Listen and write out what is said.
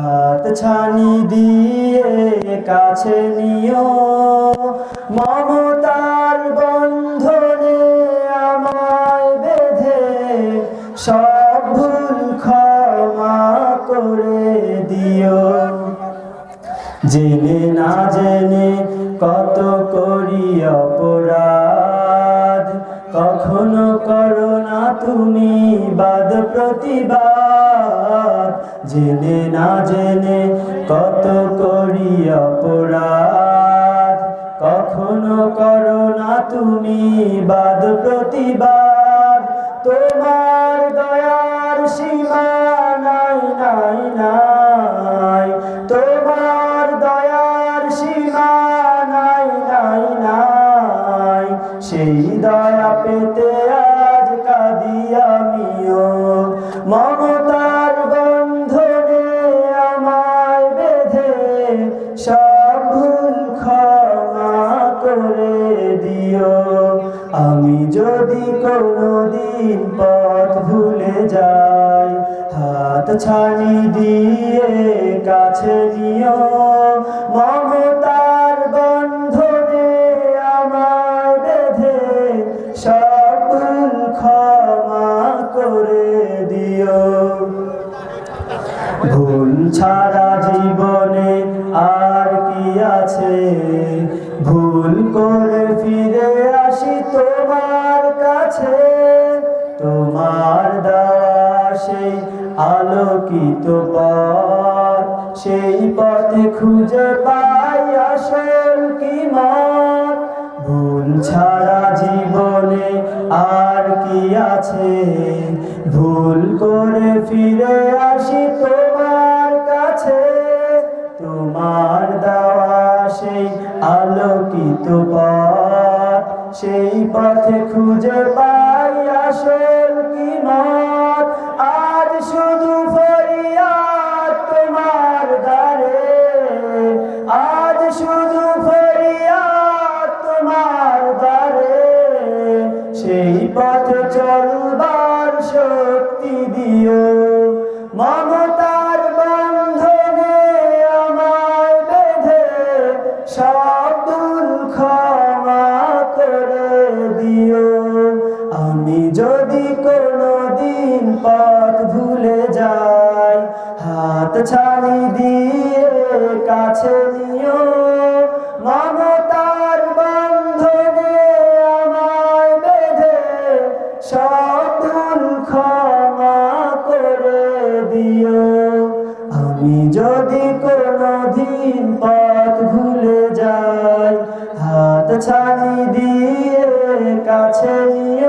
হাত ছানি দিয়ে কাছে নিও। মমতার বন্ধনে আমায় বেঁধে সব ভুল ক্ষমা করে দিও। জেনে না জেনে কত করি অপরাধ, কখনো করো তুমি বাদ প্রতিবাদ। জেনে না জেনে কত করি অপরাধ। কখনো করো না তুমি বাদ প্রতিবাদ। তোমার দয়ার সীমা নাই নাই নাই। তোমার দয়ার সীমা নাই নাই নাই। সেই দয়া পেতে আজ কাঁদি আমিও মমতার বন্ধনে আমায় বেঁধে সব ভুল ক্ষমা করে দিও। আমি যদি কোনো দিন পথ ভুলে যাই, হাত ছানি দিয়ে কাছে নিও। মমতার ভুল ছাড়া জীবনে আর কি আছে? ভুল করে ফিরে আসি তোমার কাছে। তোমার দেওয়া সেই আলোকিত পথ, সেই পথে খুঁজে পাই আসল কি মত? ভুল ছাড়া কি আছে ভুল করে ফিরে আসি তোমার কাছে। তোমার দেওয়া সেই আলোকিত পথ, সেই পথে খুঁজে পাই আসল কি মত। আজ শুধু সেই পথে চলবার শক্তি দিও। মমতার বন্ধনে আমার বেঁধে সব ক্ষমা করে দিও। আমি যদি কোনো দিন পথ ভুলে যাই, হাত ছাড়ি দিয়ে কাছে নিও। যদি কোনদিন পথ ভুলে যাই হাত ছানি দিয়ে কাছে নিও